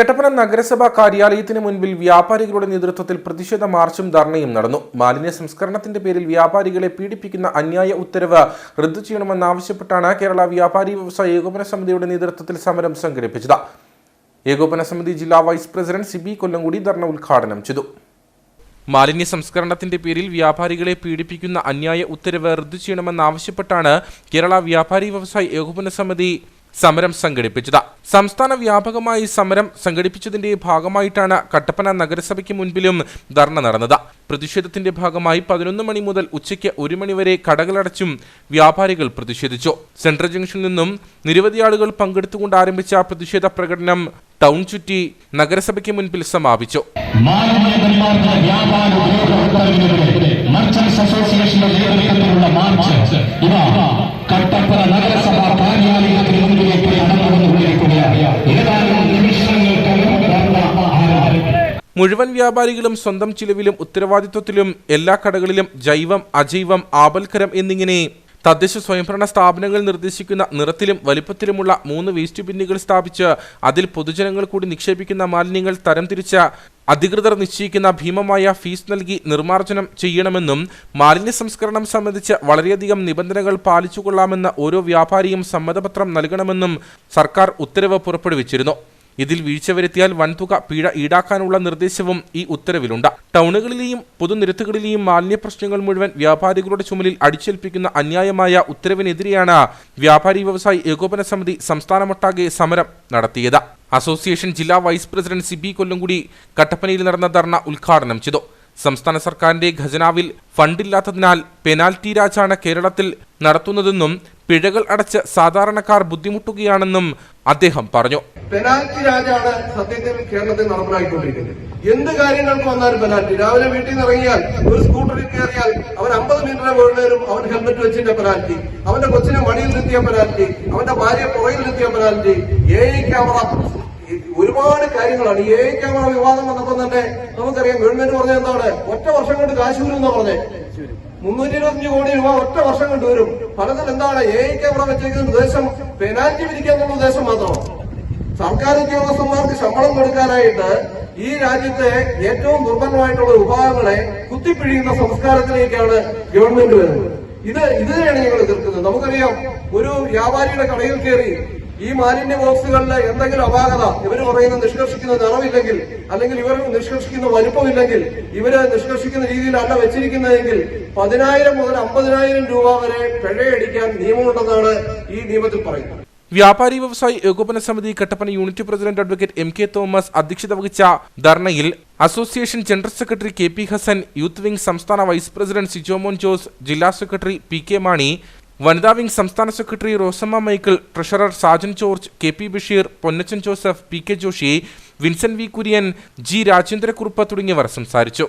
കട്ടപ്പന നഗരസഭാ കാര്യാലയത്തിന് മുൻപിൽ വ്യാപാരികളുടെ നേതൃത്വത്തിൽ പ്രതിഷേധ മാർച്ചും ധർണയും നടന്നു. മാലിന്യ സംസ്കരണത്തിന്റെ പേരിൽ വ്യാപാരികളെ പീഡിപ്പിക്കുന്ന അന്യായ ഉത്തരവ് റദ്ദു ചെയ്യണമെന്നാവശ്യപ്പെട്ടാണ് കേരള വ്യാപാരി വ്യവസായ ഏകോപന സമിതിയുടെ നേതൃത്വത്തിൽ സമരം സംഘടിപ്പിച്ചത്. ഏകോപന സമിതി ജില്ലാ വൈസ് പ്രസിഡന്റ് സിബി കൊല്ലംകുടി ധർണ ഉദ്ഘാടനം ചെയ്തു. മാലിന്യ സംസ്കരണത്തിന്റെ പേരിൽ വ്യാപാരികളെ പീഡിപ്പിക്കുന്ന അന്യായ ഉത്തരവ് റദ്ദു ചെയ്യണമെന്നാവശ്യപ്പെട്ടാണ് കേരള വ്യാപാരി വ്യവസായ ഏകോപന സമിതി സമരം സംഘടിപ്പിച്ചത്. സംസ്ഥാന വ്യാപകമായി സമരം സംഘടിപ്പിച്ചതിന്റെ ഭാഗമായിട്ടാണ് കട്ടപ്പന നഗരസഭയ്ക്ക് മുൻപിലും ധർണ നടന്നത്. പ്രതിഷേധത്തിന്റെ ഭാഗമായി പതിനൊന്ന് മണി മുതൽ ഉച്ചയ്ക്ക് ഒരു മണിവരെ കടകളടച്ചും വ്യാപാരികൾ പ്രതിഷേധിച്ചു. സെൻട്രൽ ജംഗ്ഷനിൽ നിന്നും നിരവധി ആളുകൾ പങ്കെടുത്തുകൊണ്ട് ആരംഭിച്ച പ്രതിഷേധ പ്രകടനം ടൗൺ ചുറ്റി നഗരസഭയ്ക്ക് മുൻപിൽ സമാപിച്ചു. അസോസിയേഷന്റെ മാർച്ച് മുഴുവൻ വ്യാപാരികളും സ്വന്തം ചിലവിലും ഉത്തരവാദിത്വത്തിലും എല്ലാ കടകളിലും ജൈവം അജൈവം ആപൽക്കരം എന്നിങ്ങനെ തദ്ദേശ സ്വയംഭരണ സ്ഥാപനങ്ങൾ നിർദ്ദേശിക്കുന്ന നിറത്തിലും വലിപ്പത്തിലുമുള്ള മൂന്ന് വേസ്റ്റ് ബിന്നുകൾ സ്ഥാപിച്ച് അതിൽ പൊതുജനങ്ങൾ കൂടി നിക്ഷേപിക്കുന്ന മാലിന്യങ്ങൾ തരംതിരിച്ച അധികൃതർ നിശ്ചയിക്കുന്ന ഭീമമായ ഫീസ് നൽകി നിർമ്മാർജനം ചെയ്യണമെന്നും മാലിന്യ സംസ്കരണം സംബന്ധിച്ച് വളരെയധികം നിബന്ധനകൾ പാലിച്ചുകൊള്ളാമെന്ന് ഓരോ വ്യാപാരിയും സമ്മതപത്രം നൽകണമെന്നും സർക്കാർ ഉത്തരവ് പുറപ്പെടുവിച്ചിരുന്നു. ഇതിൽ വീഴ്ച വരുത്തിയാൽ വൻതുക പിഴ ഈടാക്കാനുള്ള നിർദ്ദേശവും ഈ ഉത്തരവിലുണ്ട്. ടൗണുകളിലെയും പൊതുനിരത്തുകളിലെയും മാലിന്യ പ്രശ്നങ്ങൾ മുഴുവൻ വ്യാപാരികളുടെ ചുമലിൽ അടിച്ചേൽപ്പിക്കുന്ന അന്യായമായ ഉത്തരവിനെതിരെയാണ് വ്യാപാരി വ്യവസായി ഏകോപന സമിതി സംസ്ഥാനമൊട്ടാകെ സമരം നടത്തിയത്. അസോസിയേഷൻ ജില്ലാ വൈസ് പ്രസിഡന്റ് സിബി കൊല്ലംകുടി കട്ടപ്പനയിൽ നടന്ന ധർണ ഉദ്ഘാടനം ചെയ്തു. സംസ്ഥാന സർക്കാരിന്റെ ഖജനാവിൽ ഫണ്ടില്ലാത്തതിനാൽ പെനാൽറ്റി രാജാണ് കേരളത്തിൽ നടത്തുന്നതെന്നും പിഴകൾ അടച്ച് സാധാരണക്കാർ ബുദ്ധിമുട്ടുകയാണെന്നും അദ്ദേഹം പറഞ്ഞു. പെനാൽറ്റി രാജാണ് സത്യത്തിൽ കേരളത്തിൽ നടപ്പിലാക്കിക്കൊണ്ടിരിക്കുന്നത്. എന്ത് കാര്യങ്ങൾക്ക് വന്നാലും പെനാൽറ്റി? രാവിലെ വീട്ടിൽ നിന്ന് ഇറങ്ങിയാൽ ഒരു സ്കൂട്ടറിൽ കയറിയാൽ അവൻ അമ്പത് മീറ്റർ വീഴുന്നേരും അവൻ ഹെൽമെറ്റ് വെച്ചിന്റെ പെനാൽറ്റി. അവന്റെ കൊച്ചിനെ മടിയിൽ നിർത്തിയ പെനാൽറ്റി അവന്റെ ഭാര്യ പുറയിൽ നിർത്തിയ പെനാൽറ്റി. എ ക്യാമറ ഒരുപാട് കാര്യങ്ങളാണ്. ഈ എ ക്യാമറ വിവാദം വന്നപ്പോൾ തന്നെ നമുക്കറിയാം ഗവൺമെന്റ് പറഞ്ഞത് എന്താണ്? ഒറ്റ വർഷം കൊണ്ട് കാശ് വരും എന്നാ പറഞ്ഞേ മുന്നൂറ്റി ഇരുപത്തിയഞ്ച് കോടി രൂപ ഒറ്റ വർഷം കൊണ്ട് വരും. ഫലത്തിൽ എന്താണ്? എ ക്യാമറ വെച്ചിരിക്കുന്ന ഉദ്ദേശം പെനാൽറ്റി വിധിക്കുക എന്നുള്ള ഉദ്ദേശം മാത്രമാണ്. സർക്കാർ ഉദ്യോഗസ്ഥന്മാർക്ക് ശമ്പളം കൊടുക്കാനായിട്ട് ഈ രാജ്യത്തെ ഏറ്റവും ദുർബലമായിട്ടുള്ള വിഭാഗങ്ങളെ കുത്തിപ്പിഴിയുന്ന സംസ്കാരത്തിലേക്കാണ് ഗവൺമെന്റ് വരുന്നത്. ഇത് ഇതിനെയാണ് ഞങ്ങൾ എതിർക്കുന്നത്. നമുക്കറിയാം ഒരു വ്യാപാരിയുടെ കടയിൽ കയറി ഈ മാലിന്യ ബോക്സുകളിലെ എന്തെങ്കിലും അപാകത ഇവർ പറയുന്ന നിഷ്കർഷിക്കുന്ന നിറമില്ലെങ്കിൽ അല്ലെങ്കിൽ ഇവർ നിഷ്കർഷിക്കുന്ന വലുപ്പമില്ലെങ്കിൽ ഇവർ നിഷ്കർഷിക്കുന്ന രീതിയിലല്ല വെച്ചിരിക്കുന്നതെങ്കിൽ പതിനായിരം മുതൽ അമ്പതിനായിരം രൂപ വരെ പിഴയടിക്കാൻ നിയമമുണ്ടെന്നാണ് ഈ നിയമത്തിൽ പറയുന്നത്. വ്യാപാരി വ്യവസായി ഏകോപന സമിതി Kattappana unit president advocate M K Thomas അധ്യക്ഷത വഹിച്ച ധർണയിൽ association general secretary K P Hasan youth wing സംസ്ഥാന വൈസ് പ്രസിഡന്റ് സിജോമോൻ ജോസ് ജില്ലാ സെക്രട്ടറി പി കെ മാണി വനിതാ വിംഗ് സംസ്ഥാന secretary Rosamma Michael treasurer Sajan George K P Basheer Ponnachan Joseph P K Joshy Vincent V Kurian G Rajendrakurup തുടങ്ങിയവർ സംസാരിച്ചു.